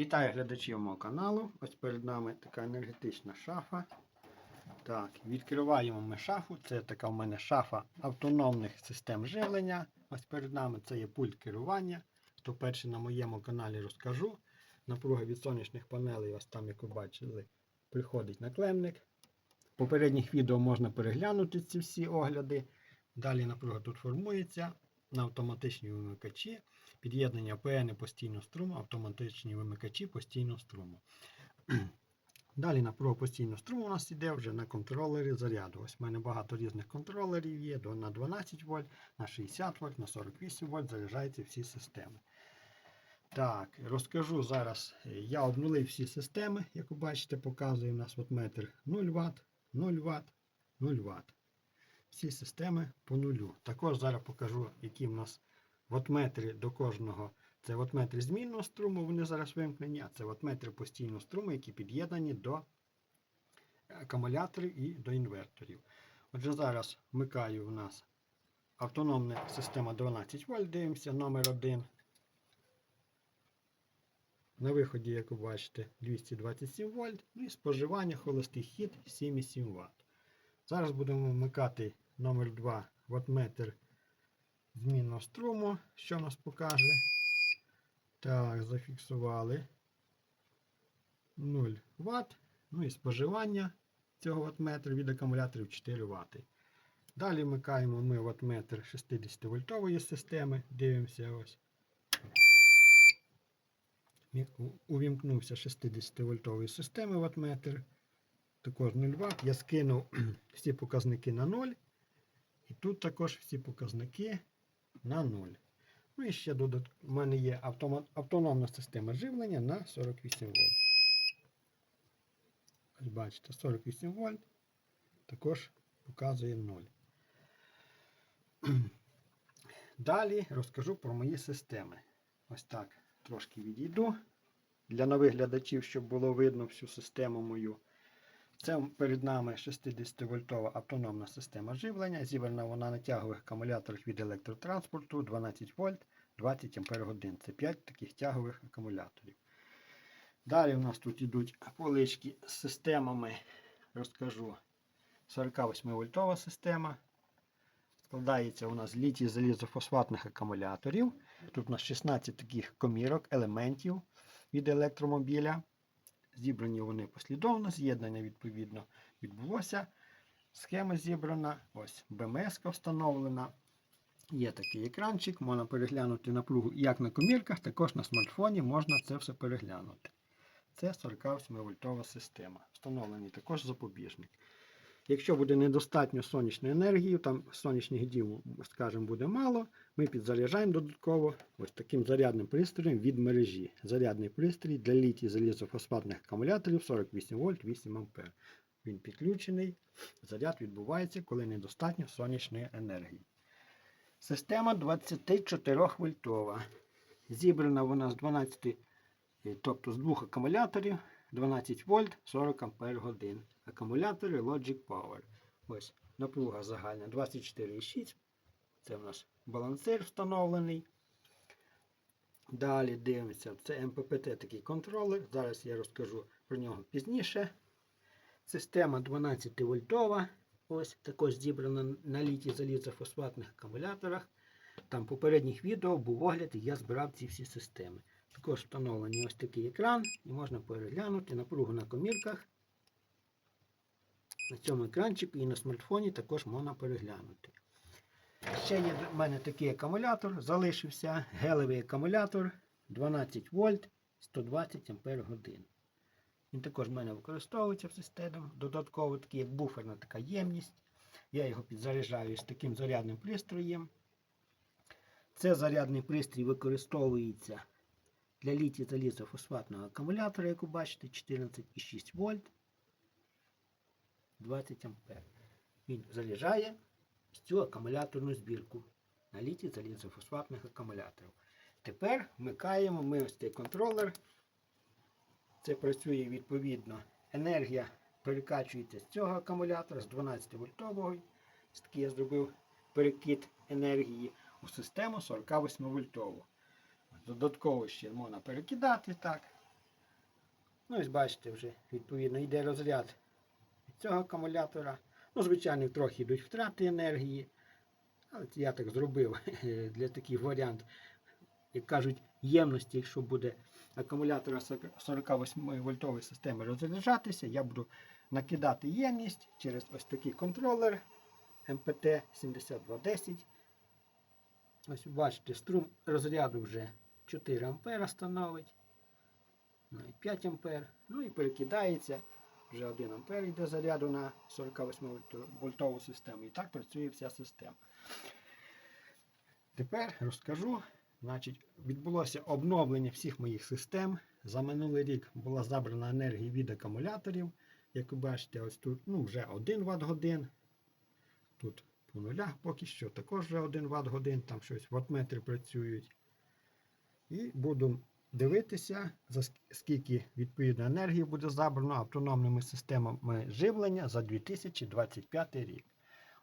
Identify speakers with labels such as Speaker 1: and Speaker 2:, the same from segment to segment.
Speaker 1: Вітаю глядачів мого каналу. Ось перед нами така енергетична шафа. Так, відкриваємо ми шафу. Це така в мене шафа автономних систем живлення. Ось перед нами це є пульт керування. Хто перший на моєму каналі розкажу. Напруга від сонячних панелей, ось там, як ви бачили, приходить наклемник. В попередніх відео можна переглянути ці всі огляди. Далі напруга тут формується на автоматичні вимикачі. Під'єднання ПН постійного струму, автоматичні вимикачі постійного струму. Далі напруга постійного струму у нас йде вже на контролері заряду. Ось в мене багато різних контролерів є на 12 вольт, на 60 вольт, на 48 вольт заряджаються всі системи. Так, розкажу зараз. Я обнулив всі системи, як ви бачите, показує у нас метр 0 Вт, 0 Вт, 0 Вт. Всі системи по нулю. Також зараз покажу, які в нас ватметри до кожного. Це ватметри змінного струму, вони зараз вимкнені, а це ватметри постійного струму, які під'єднані до акумуляторів і до інверторів. Отже, зараз вмикаю у нас автономна система 12 вольт, дивимося, номер 1. На виході, як ви бачите, 227 вольт. Ну і споживання холостий хід 7,7 Вт. Зараз будемо вмикати номер 2 ватметр змінного струму, що нас покаже. Так, зафіксували 0 Вт. Ну і споживання цього ватметра від акумуляторів 4 Вт. Далі вмикаємо ми ватметр 60 вольтової системи. Дивимося ось. Увімкнувся 60 вольтової системи ватметр. Також 0 Вт. Я скинув всі показники на 0. І тут також всі показники на 0. Ну і ще додат... у мене є автомат... автономна система живлення на 48 вольт. Ось бачите, 48 вольт також показує 0. Далі розкажу про мої системи. Ось так трошки відійду. Для нових глядачів, щоб було видно всю систему мою. Це перед нами 60-вольтова автономна система живлення. Зібрана вона на тягових акумуляторах від електротранспорту 12 вольт 20 Ах. Це 5 таких тягових акумуляторів. Далі у нас тут йдуть полички з системами, розкажу. 48 вольтова система. Складається у нас з літій залізофосфатних акумуляторів. Тут у нас 16 таких комірок, елементів від електромобіля. Зібрані вони послідовно, з'єднання відповідно відбулося. Схема зібрана, ось БМС встановлена. Є такий екранчик, можна переглянути напругу як на комірках, також на смартфоні можна це все переглянути. Це 48 вольтова система. Встановлений також запобіжник. Якщо буде недостатньо сонячної енергії, там сонячних днів, скажімо, буде мало, ми підзаряджаємо додатково ось таким зарядним пристроєм від мережі. Зарядний пристрій для літій залізофосфатних акумуляторів 48 вольт 8 А. Він підключений. Заряд відбувається, коли недостатньо сонячної енергії. Система 24 вольтова. Зібрана вона з 12, е, тобто з двох акумуляторів 12 вольт 40 ампер годин. Акумулятори Logic Power. Ось напруга загальна 24,6. Це у нас балансир встановлений. Далі дивимося, це МППТ такий контролер. Зараз я розкажу про нього пізніше. Система 12 вольтова. Ось також зібрана на літій залізофосфатних акумуляторах. Там в попередніх відео був огляд, і я збирав ці всі системи. Також встановлений ось такий екран, і можна переглянути напругу на комірках. На цьому екранчику і на смартфоні також можна переглянути. Ще є в мене такий акумулятор, залишився гелевий акумулятор 12 вольт 120 ампер годин. Він також в мене використовується в системі. Додатково такий буферна така ємність. Я його підзаряджаю з таким зарядним пристроєм. Це зарядний пристрій використовується для літій залізофосфатного акумулятора, як ви бачите, 14,6 вольт 20 ампер. Він заряджає цю акумуляторну збірку на літій залізофосфатних акумуляторів. Тепер вмикаємо ми ось цей контролер. Це працює відповідно. Енергія перекачується з цього акумулятора, з 12 вольтового. Ось такий я зробив перекид енергії у систему 48 вольтову. Додатково ще можна перекидати так. Ну, ось бачите, вже відповідно йде розряд від цього акумулятора. Ну, звичайно, трохи йдуть втрати енергії. Але я так зробив для таких варіантів, як кажуть, ємності, якщо буде акумулятора 48 вольтової системи розряджатися, я буду накидати ємність через ось такий контролер MPT 7210. Ось бачите, струм розряду вже 4 ампера становить. Навіть 5 ампер. Ну і перекидається. Вже 1 ампер йде заряду на 48 вольтову систему. І так працює вся система. Тепер розкажу. Значить, відбулося обновлення всіх моїх систем. За минулий рік була забрана енергія від акумуляторів. Як ви бачите, ось тут ну, вже 1 Вт годин. Тут по нулях поки що також вже 1 Вт годин, там щось ваттметри працюють. І буду дивитися, за скільки відповідно енергії буде забрано автономними системами живлення за 2025 рік.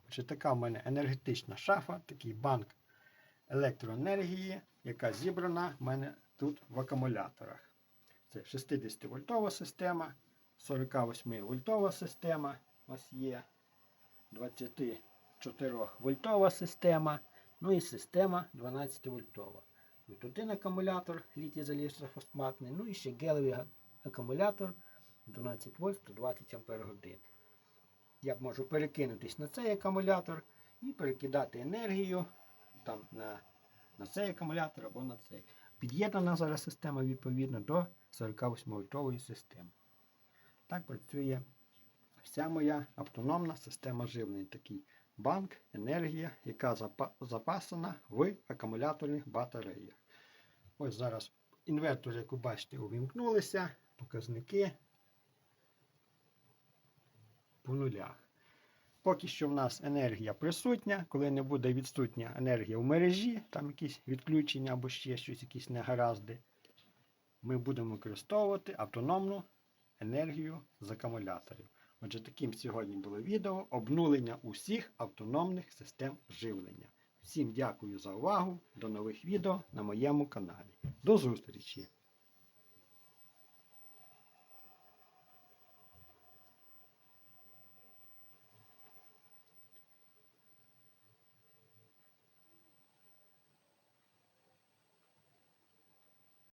Speaker 1: Отже, така в мене енергетична шафа, такий банк електроенергії, яка зібрана в мене тут в акумуляторах. Це 60 вольтова система, 48 вольтова система у вас є, 24 вольтова система, ну і система 12 вольтова. Тут один акумулятор літій залізофосфатний, ну і ще гелевий акумулятор 12 вольт 120 ампер годин. Я можу перекинутись на цей акумулятор і перекидати енергію там, на, на цей акумулятор або на цей. Під'єднана зараз система відповідно до 48 вольтової системи. Так працює вся моя автономна система живлення. Такий банк, енергія, яка запа- запасана в акумуляторних батареях. Ось зараз інвертори, як ви бачите, увімкнулися, показники по нулях. Поки що в нас енергія присутня, коли не буде відсутня енергія в мережі, там якісь відключення або ще щось, якісь негаразди, ми будемо використовувати автономну енергію з акумуляторів. Отже, таким сьогодні було відео обнулення усіх автономних систем живлення. Всім дякую за увагу. До нових відео на моєму каналі. До зустрічі!